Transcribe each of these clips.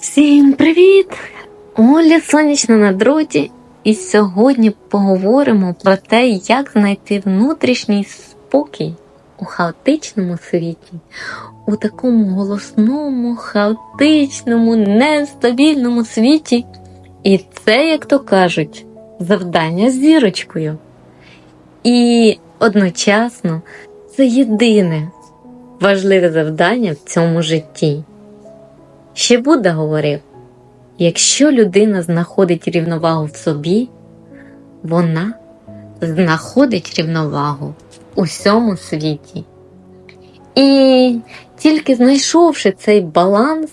Всім привіт! Оля сонячна на дроті, і сьогодні поговоримо про те, як знайти внутрішній спокій у хаотичному світі, у такому голосному, хаотичному, нестабільному світі. І це, як то кажуть, завдання з зірочкою. І одночасно це єдине важливе завдання в цьому житті. Ще Будда говорив: якщо людина знаходить рівновагу в собі, вона знаходить рівновагу у всьому світі. І тільки знайшовши цей баланс,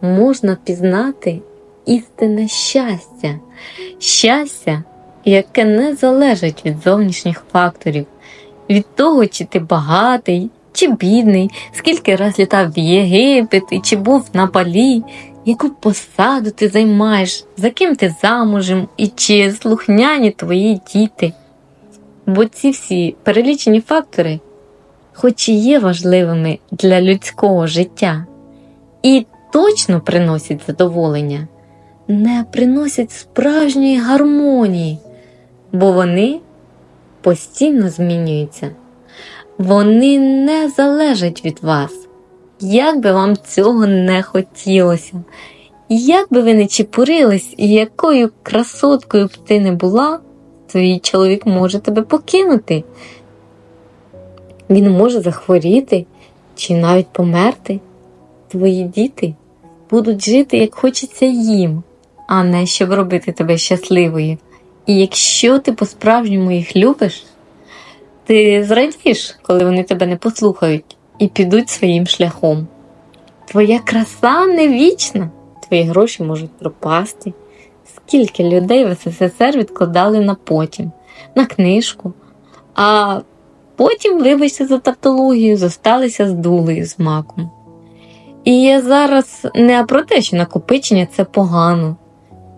можна пізнати істинне щастя, щастя, яке не залежить від зовнішніх факторів, від того, чи ти багатий, чи бідний, скільки раз літав в Єгипет, і чи був на Балі, яку посаду ти займаєш, за ким ти замужем, і чи слухняні твої діти. Бо ці всі перелічені фактори, хоч і є важливими для людського життя, і точно приносять задоволення, не приносять справжньої гармонії, бо вони постійно змінюються. Вони не залежать від вас, як би вам цього не хотілося. Як би ви не чепурились і якою красоткою б ти не була, твій чоловік може тебе покинути. Він може захворіти чи навіть померти. Твої діти будуть жити, як хочеться їм, а не щоб робити тебе щасливою. І якщо ти по-справжньому їх любиш, ти зрадієш, коли вони тебе не послухають і підуть своїм шляхом. Твоя краса не вічна, твої гроші можуть пропасти. Скільки людей в СССР відкладали на потім, на книжку, а потім, вибачте за тавтологію, зосталися з дулею з маком. І я зараз не про те, що накопичення це погано.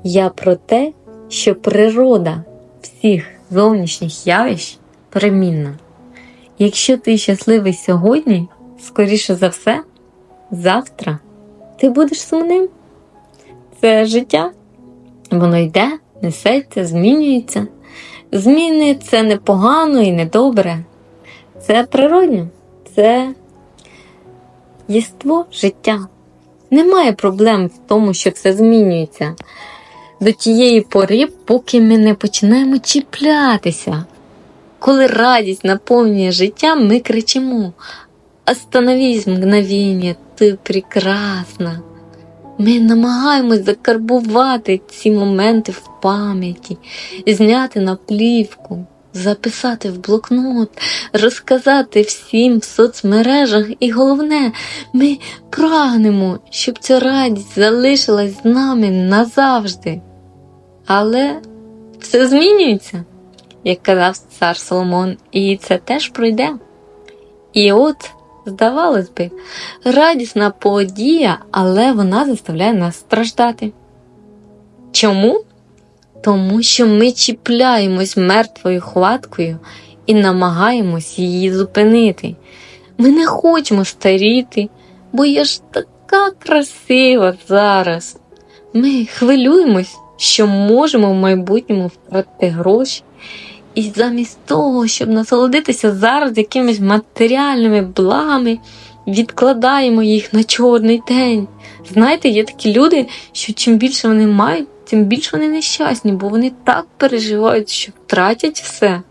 Я про те, що природа всіх зовнішніх явищ перемінна. Якщо ти щасливий сьогодні, скоріше за все, завтра ти будеш сумним. Це життя, воно йде, несеться, змінюється. Зміни це не погано і не добре. Це природньо, це єство життя. Немає проблем в тому, що все змінюється до тієї пори, поки ми не починаємо чіплятися. Коли радість наповнює життя, ми кричимо: Остановись, мгновення, ти прекрасна. Ми намагаємось закарбувати ці моменти в пам'яті, зняти на плівку, записати в блокнот, розказати всім в соцмережах, і головне, ми прагнемо, щоб ця радість залишилась з нами назавжди. Але все змінюється як казав цар Соломон, і це теж пройде. І от, здавалось би, радісна подія, але вона заставляє нас страждати. Чому? Тому що ми чіпляємось мертвою хваткою і намагаємось її зупинити. Ми не хочемо старіти, бо я ж така красива зараз. Ми хвилюємось, що можемо в майбутньому втратити гроші. І замість того, щоб насолодитися зараз якимись матеріальними благами, відкладаємо їх на чорний день. Знаєте, є такі люди, що чим більше вони мають, тим більше вони нещасні, бо вони так переживають, що втратять все.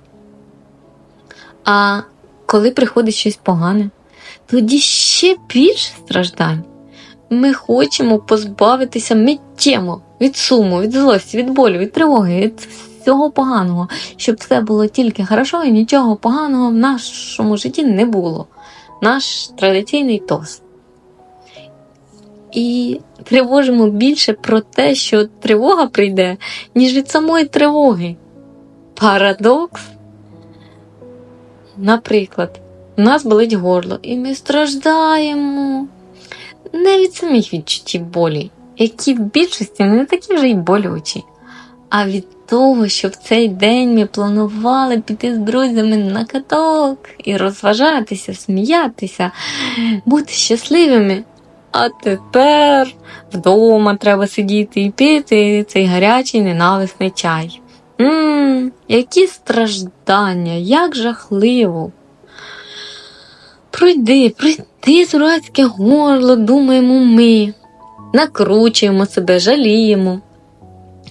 А коли приходить щось погане, тоді ще більше страждань. Ми хочемо позбавитися миттєво від суму, від злості, від болю, від тривоги. від всього поганого, щоб все було тільки хорошо і нічого поганого в нашому житті не було. Наш традиційний тост. І тривожимо більше про те, що тривога прийде, ніж від самої тривоги. Парадокс. Наприклад, у нас болить горло, і ми страждаємо не від самих відчуттів болі, які в більшості не такі вже й болючі, а від того, що в цей день ми планували піти з друзями на каток і розважатися, сміятися, бути щасливими. А тепер вдома треба сидіти і пити цей гарячий ненависний чай. Ммм, які страждання, як жахливо. Пройди, пройди, сурацьке горло, думаємо ми. Накручуємо себе, жаліємо,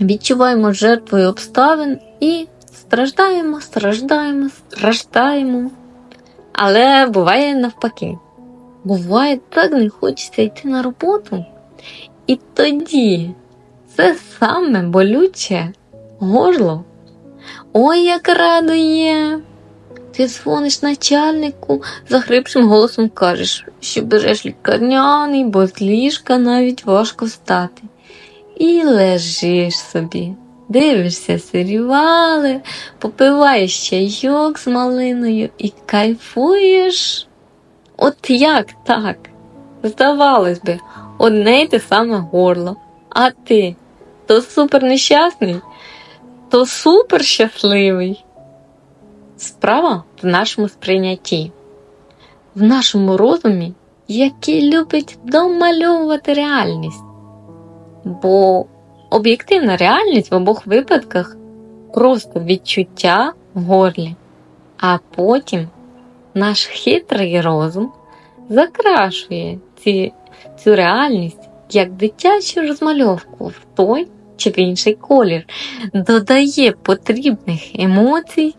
відчуваємо жертвою обставин і страждаємо, страждаємо, страждаємо. Але буває навпаки. Буває, так не хочеться йти на роботу. І тоді це саме болюче горло. Ой, як радує! Ти дзвониш начальнику, захрипшим голосом кажеш, що береш лікарняний, бо з ліжка навіть важко встати. І лежиш собі, дивишся серіали, попиваєш чайок з малиною і кайфуєш. От як так? Здавалось би, одне й те саме горло. А ти то супер нещасний, то супер щасливий. Справа в нашому сприйнятті, в нашому розумі, який любить домальовувати реальність. Бо об'єктивна реальність в обох випадках просто відчуття в горлі, а потім наш хитрий розум закрашує ці, цю реальність як дитячу розмальовку в той чи в інший колір, додає потрібних емоцій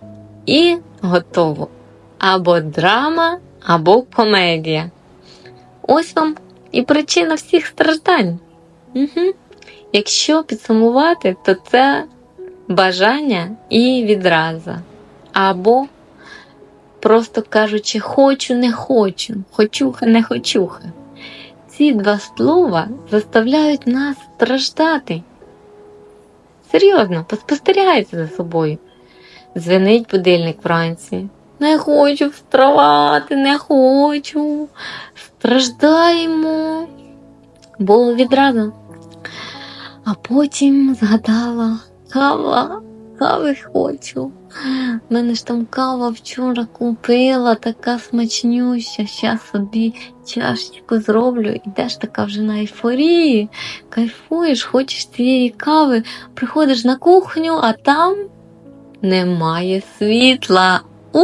і готово. Або драма, або комедія. Ось вам і причина всіх страждань. Угу. Якщо підсумувати, то це бажання і відраза. Або, просто кажучи, хочу, не хочу, хочуха, не хочуха. Ці два слова заставляють нас страждати. Серйозно, поспостерігайте за собою. Дзвенить будильник вранці. Не хочу вставати, не хочу. Страждаємо. Було відразу. А потім згадала кава, кави хочу. У мене ж там кава вчора купила, така смачнюща. Щас собі чашечку зроблю, ідеш така вже на ейфорії, кайфуєш, хочеш цієї кави, приходиш на кухню, а там немає світла. у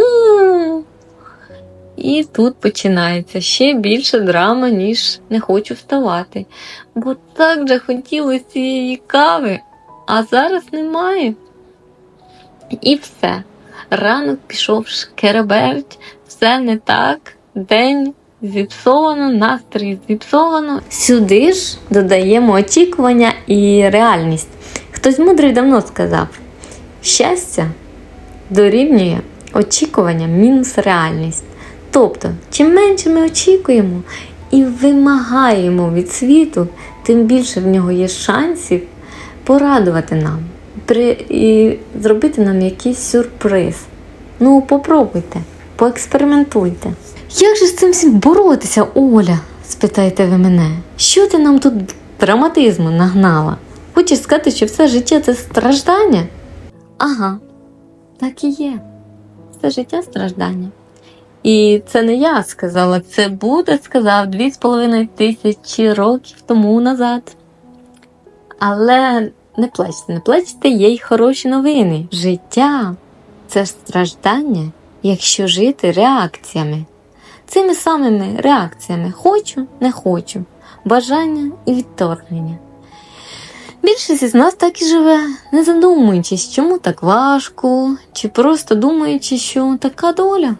І тут починається ще більше драма, ніж не хочу вставати. Бо так же хотілося цієї кави, а зараз немає. І все. Ранок пішов шкереберть, все не так, день зіпсовано, настрій зіпсовано. Сюди ж додаємо очікування і реальність. Хтось мудрий давно сказав: щастя дорівнює очікування мінус реальність. Тобто, чим менше ми очікуємо і вимагаємо від світу, тим більше в нього є шансів порадувати нам і зробити нам якийсь сюрприз. Ну, попробуйте, поекспериментуйте. Як же з цим всім боротися, Оля? спитаєте ви мене. Що ти нам тут драматизму нагнала? Хочеш сказати, що все життя це страждання? Ага, так і є. Все життя страждання. І це не я сказала, це Будда сказав дві з половиною тисячі років тому назад. Але не плачте, не плачте, є й хороші новини. Життя це страждання, якщо жити реакціями. Цими самими реакціями хочу, не хочу, бажання і відторгнення. Більшість із нас так і живе, не задумуючись, чому так важко, чи просто думаючи, що така доля.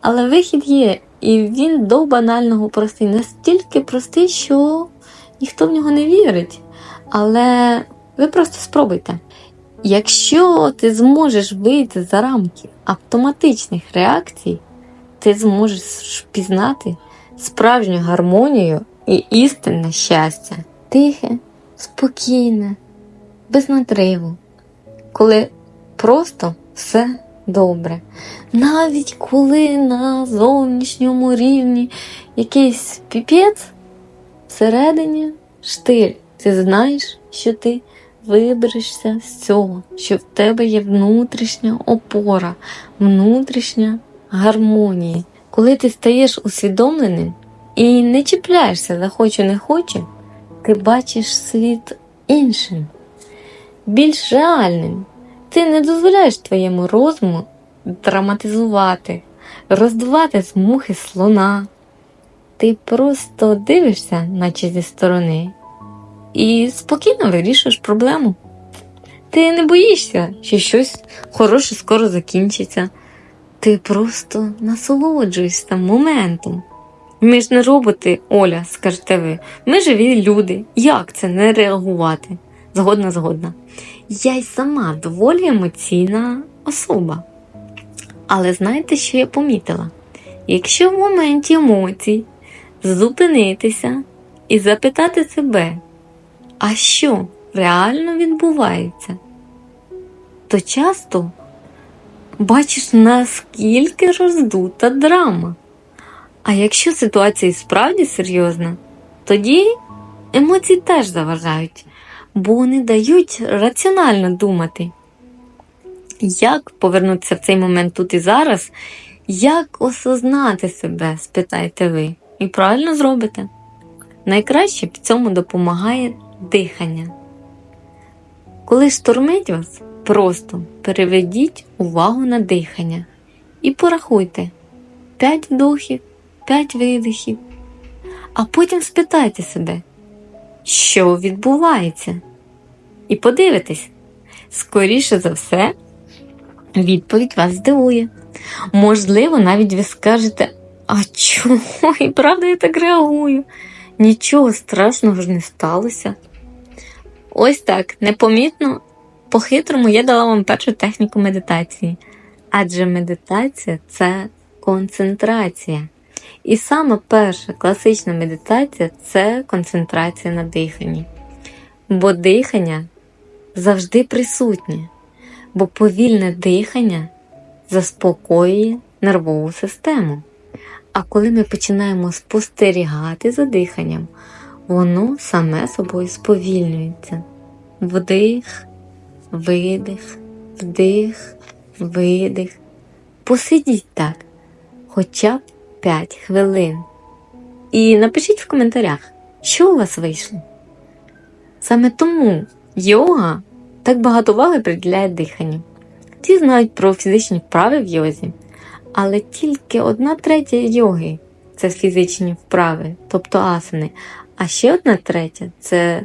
Але вихід є, і він до банального простий, настільки простий, що ніхто в нього не вірить. Але ви просто спробуйте. Якщо ти зможеш вийти за рамки автоматичних реакцій, ти зможеш пізнати справжню гармонію і істинне щастя, тихе, спокійне, без надриву, коли просто все добре. Навіть коли на зовнішньому рівні якийсь піпець, всередині штиль, ти знаєш, що ти виберешся з цього, що в тебе є внутрішня опора, внутрішня гармонія. Коли ти стаєш усвідомленим і не чіпляєшся за хочу не хочу, ти бачиш світ іншим, більш реальним. Ти не дозволяєш твоєму розуму драматизувати, роздувати з мухи слона. Ти просто дивишся, наче зі сторони, і спокійно вирішуєш проблему. Ти не боїшся, що щось хороше скоро закінчиться. Ти просто насолоджуєшся моментом. Ми ж не роботи, Оля, скажете ви. Ми живі люди. Як це не реагувати? Згодна, згодна. Я й сама доволі емоційна особа. Але знаєте, що я помітила? Якщо в моменті емоцій зупинитися і запитати себе, а що реально відбувається, то часто бачиш, наскільки роздута драма. А якщо ситуація справді серйозна, тоді емоції теж заважають, бо вони дають раціонально думати. Як повернутися в цей момент тут і зараз, як осознати себе, спитаєте ви, і правильно зробите. Найкраще в цьому допомагає дихання. Коли штормить вас, просто переведіть увагу на дихання і порахуйте 5 вдохів, 5 видихів, а потім спитайте себе, що відбувається, і подивитесь, скоріше за все, відповідь вас здивує. Можливо, навіть ви скажете, а чого? І правда я так реагую? Нічого страшного ж не сталося. Ось так, непомітно, по-хитрому я дала вам першу техніку медитації. Адже медитація це концентрація. І саме перша класична медитація це концентрація на диханні. Бо дихання завжди присутнє, бо повільне дихання заспокоює нервову систему. А коли ми починаємо спостерігати за диханням, воно саме собою сповільнюється. Вдих, видих, вдих, видих. Посидіть так, хоча б 5 хвилин. І напишіть в коментарях, що у вас вийшло. Саме тому йога так багато уваги приділяє диханню. Всі знають про фізичні вправи в йозі, але тільки одна третя йоги це фізичні вправи, тобто асани, а ще одна третя це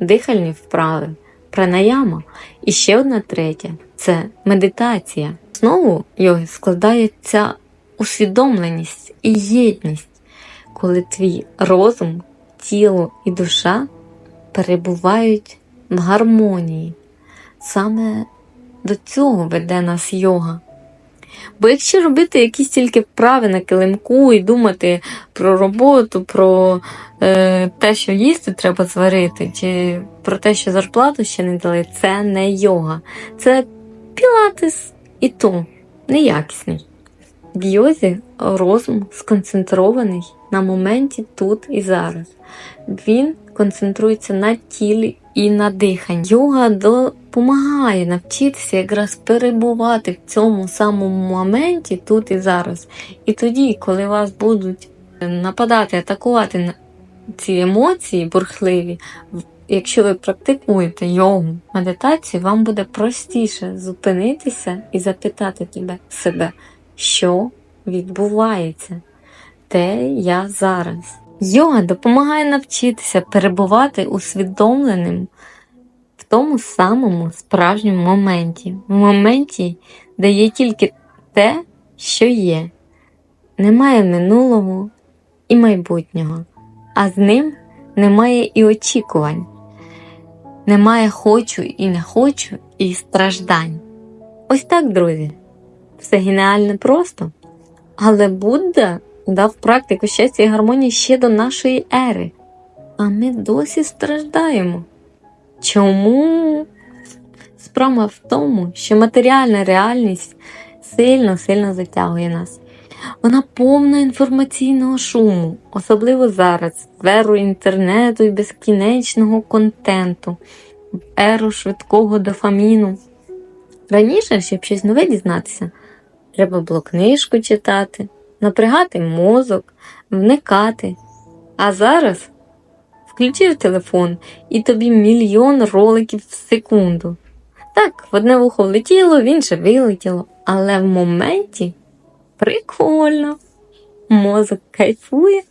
дихальні вправи, пранаяма. І ще одна третя це медитація. Знову йоги складається усвідомленість і єдність, коли твій розум, тіло і душа перебувають в гармонії. Саме до цього веде нас йога. Бо якщо робити якісь тільки вправи на килимку і думати про роботу, про е, те, що їсти треба зварити, чи про те, що зарплату ще не дали, це не йога. Це пілатес і то неякісний. В йозі розум сконцентрований на моменті тут і зараз. Він концентрується на тілі і на диханні. Йога допомагає навчитися якраз перебувати в цьому самому моменті тут і зараз. І тоді, коли вас будуть нападати, атакувати ці емоції бурхливі, якщо ви практикуєте йогу, медитацію, вам буде простіше зупинитися і запитати тебе себе, що відбувається, де я зараз. Йога допомагає навчитися перебувати усвідомленим в тому самому справжньому моменті, в моменті, де є тільки те, що є. Немає минулого і майбутнього, а з ним немає і очікувань, немає хочу і не хочу, і страждань. Ось так, друзі. Все геніально просто. Але Будда дав практику щастя і гармонії ще до нашої ери. А ми досі страждаємо. Чому? Справа в тому, що матеріальна реальність сильно-сильно затягує нас. Вона повна інформаційного шуму, особливо зараз, в еру інтернету і безкінечного контенту, в еру швидкого дофаміну. Раніше, щоб щось нове дізнатися, треба було книжку читати, напрягати мозок, вникати, А зараз включив телефон і тобі мільйон роликів в секунду. Так, в одне вухо влетіло, в інше вилетіло, але в моменті прикольно. Мозок кайфує.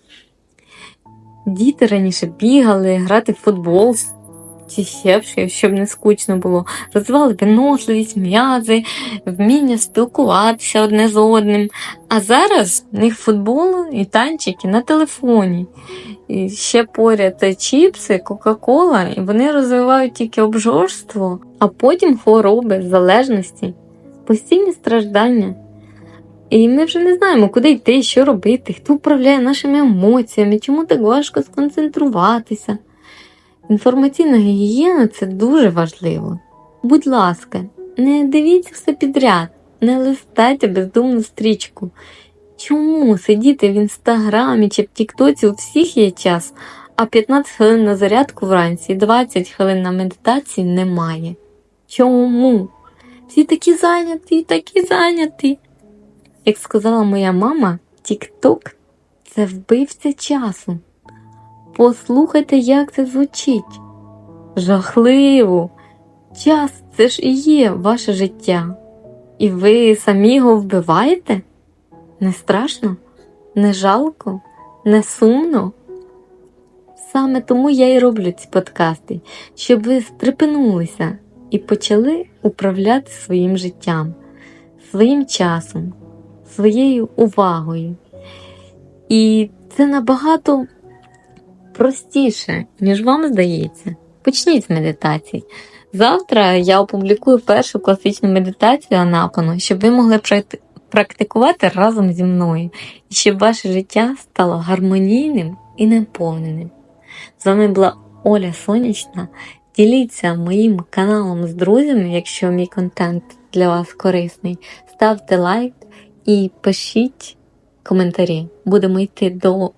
Діти раніше бігали, грати в футбол чи ще щоб не скучно було. Розвивали виносливість, м'язи, вміння спілкуватися одне з одним. А зараз в них футбол і танчики на телефоні. І ще поряд чіпси, Кока-Кола, і вони розвивають тільки обжорство, а потім хвороби, залежності, постійні страждання. І ми вже не знаємо, куди йти, що робити, хто управляє нашими емоціями, чому так важко сконцентруватися. Інформаційна гігієна це дуже важливо. Будь ласка, не дивіться все підряд, не листайте бездумну стрічку. Чому сидіти в інстаграмі чи в Тіктоці у всіх є час, а 15 хвилин на зарядку вранці і 20 хвилин на медитації немає? Чому? Всі такі зайняті, такі зайняті. Як сказала моя мама, Тікток це вбивця часу. Послухайте, як це звучить. Жахливо. Час це ж і є ваше життя. І ви самі його вбиваєте? Не страшно? Не жалко? Не сумно? Саме тому я і роблю ці подкасти, щоб ви стрепенулися і почали управляти своїм життям, своїм часом, своєю увагою. І це набагато простіше, ніж вам здається. Почніть з медитації. Завтра я опублікую першу класичну медитацію Анапану, щоб ви могли практикувати разом зі мною, і щоб ваше життя стало гармонійним і наповненим. З вами була Оля Сонячна. Діліться моїм каналом з друзями, якщо мій контент для вас корисний. Ставте лайк і пишіть коментарі. Будемо йти до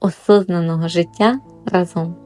осознаного життя разом.